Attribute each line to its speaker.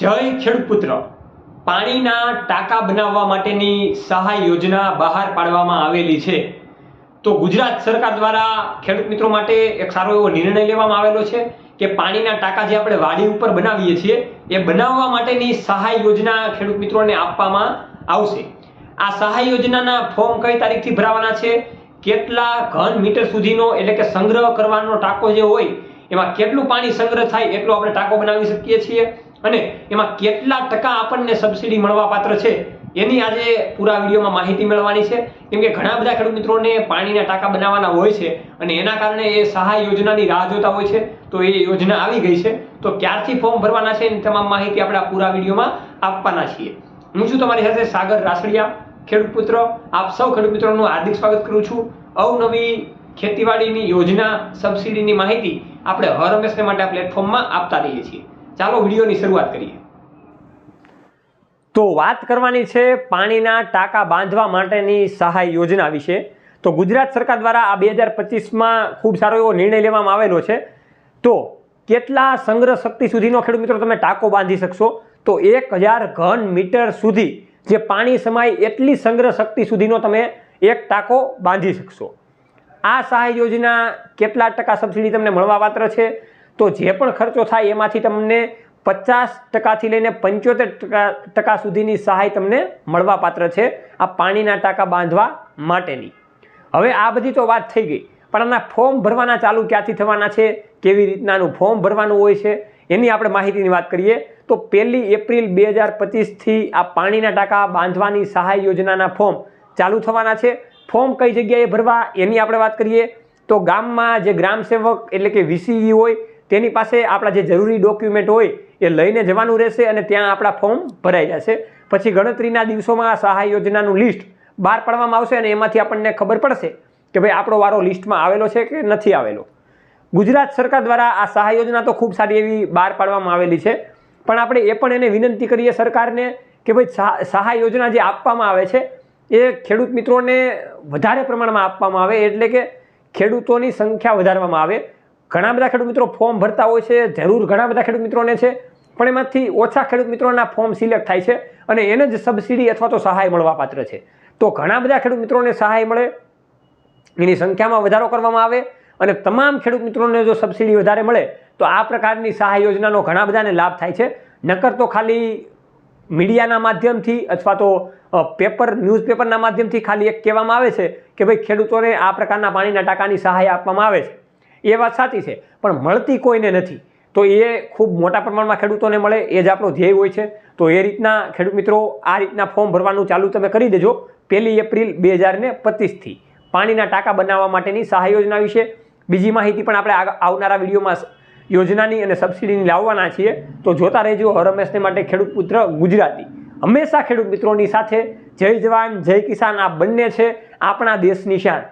Speaker 1: જય ખેડૂત પુત્ર પાણીના ટાંકા બનાવવા માટેની સહાય યોજના બહાર પાડવામાં આવેલી છે. તો ગુજરાત સરકાર દ્વારા ખેડૂત મિત્રો માટે એક સારો એવો નિર્ણય લેવામાં આવેલો છે કે પાણીના ટાંકા જે આપણે વાડી ઉપર બનાવીએ છીએ, એ બનાવવા માટેની સહાય યોજના ખેડૂત મિત્રોને આપવામાં આવશે. આ સહાય યોજનાના ફોર્મ કઈ તારીખથી ભરાવાના છે? કેટલા ઘન મીટર સુધીનો એટલે કે સંગ્રહ કરવાનો ટાંકો જે હોય, એમાં કેટલું પાણી સંગ્રહ થાય એટલો આપણે ટાંકો બનાવી શકીએ છીએ? અને એમાં કેટલા ટકા આપણને સબસિડી મળવા પાત્ર છે, એની આજે પૂરા વિડીયોમાં માહિતી મેળવવાની છે. કેમ કે ઘણા બધા ખેડૂત મિત્રોને પાણીના ટાંકા બનાવવાના હોય છે અને એના કારણે એ સહાય યોજનાની રાહ જોતા હોય છે, તો એ યોજના આવી ગઈ છે. તો ક્યારથી ફોર્મ ભરવાના છે એની તમામ માહિતી આપણે આ પૂરા વિડીયોમાં આપવાના છીએ. હું છું તમારી સાથે સાગર રાસડિયા, ખેડૂત પુત્ર. આપ સૌ ખેડૂત મિત્રોનું હાર્દિક સ્વાગત કરું છું. અવનવી ખેતીવાડીની યોજના સબસિડીની માહિતી આપણે હર હંમેશને માટે આ પ્લેટફોર્મમાં આપતા રહીએ છીએ. ચાલો વિડીયોની શરૂઆત કરીએ. તો વાત કરવાની છે પાણીના ટાંકા બાંધવા માટેની સહાય યોજના વિશે. તો ગુજરાત સરકાર દ્વારા આ બે હજાર પચીસમાં ખૂબ સારો એવો નિર્ણય લેવામાં આવેલો છે. તો કેટલા સંગ્રહ શક્તિ સુધીનો ખેડૂત મિત્રો તમે ટાંકો બાંધી શકશો? તો એક હજાર ઘન મીટર સુધી જે પાણી સમાય એટલી સંગ્રહ શક્તિ સુધીનો તમે એક ટાંકો બાંધી શકશો. આ સહાય યોજના કેટલા ટકા સબસિડી તમને મળવાપાત્ર છે? તો જે પણ ખર્ચો થાય એમાંથી તમને પચાસ ટકાથી લઈને પંચોતેર ટકા સુધીની સહાય તમને મળવાપાત્ર છે આ પાણીના ટાંકા બાંધવા માટેની. હવે આ બધી તો વાત થઈ ગઈ, પણ આના ફોર્મ ભરવાના ચાલુ ક્યાંથી થવાના છે, કેવી રીતનાનું ફોર્મ ભરવાનું હોય છે, એની આપણે માહિતીની વાત કરીએ, તો પહેલી એપ્રિલ બે હજાર પચીસથી આ પાણીના ટાંકા બાંધવાની સહાય યોજનાના ફોર્મ ચાલુ થવાના છે. ફોર્મ કઈ જગ્યાએ ભરવા એની આપણે વાત કરીએ, તો ગામમાં જે ગ્રામ સેવક એટલે કે વીસીઈ હોય તેની પાસે આપણા જે જરૂરી ડોક્યુમેન્ટ હોય એ લઈને જવાનું રહેશે અને ત્યાં આપણા ફોર્મ ભરાઈ જશે. પછી ગણતરીના દિવસોમાં આ સહાય યોજનાનું લિસ્ટ બહાર પાડવામાં આવશે અને એમાંથી આપણને ખબર પડશે કે ભાઈ આપણો વારો લિસ્ટમાં આવેલો છે કે નથી આવેલો. ગુજરાત સરકાર દ્વારા આ સહાય યોજના તો ખૂબ સારી એવી બહાર પાડવામાં આવેલી છે. પણ આપણે એ પણ એને વિનંતી કરીએ સરકારને કે ભાઈ સહાય યોજના જે આપવામાં આવે છે એ ખેડૂત મિત્રોને વધારે પ્રમાણમાં આપવામાં આવે. એટલે કે ખેડૂતોની સંખ્યા વધારવામાં આવે. ઘણા બધા ખેડૂત મિત્રો ફોર્મ ભરતા હોય છે, જરૂર ઘણા બધા ખેડૂત મિત્રોને છે, પણ એમાંથી ઓછા ખેડૂત મિત્રોના ફોર્મ સિલેક્ટ થાય છે અને એને જ સબસિડી અથવા તો સહાય મળવાપાત્ર છે. તો ઘણા બધા ખેડૂત મિત્રોને સહાય મળે, એની સંખ્યામાં વધારો કરવામાં આવે અને તમામ ખેડૂત મિત્રોને જો સબસિડી વધારે મળે, તો આ પ્રકારની સહાય યોજનાનો ઘણા બધાને લાભ થાય છે. નકર તો ખાલી મીડિયાના માધ્યમથી અથવા તો પેપર ન્યૂઝપેપરના માધ્યમથી ખાલી એક કહેવામાં આવે છે કે ભાઈ ખેડૂતોને આ પ્રકારના પાણીના ટાંકાની સહાય આપવામાં આવે છે. એ વાત સાચી છે. પણ મળતી કોઈને નથી. તો એ ખૂબ મોટા પ્રમાણમાં ખેડૂતોને મળે, એ જ આપણો ધ્યેય હોય છે. તો એ રીતના ખેડૂત મિત્રો, આ રીતના ફોર્મ ભરવાનું ચાલુ તમે કરી દેજો. પહેલી એપ્રિલ બે હજારને પચીસથી પાણીના ટાંકા બનાવવા માટેની સહાય યોજના વિશે બીજી માહિતી પણ આપણે આવનારા વિડીયોમાં યોજનાની અને સબસિડીની લાવવાના છીએ. તો જોતા રહેજો હર હંમેશને માટે ખેડૂત પુત્ર ગુજરાતી. હંમેશા ખેડૂત મિત્રોની સાથે જય જવાન, જય કિસાન આ બંને છે. આપણા દેશની શાન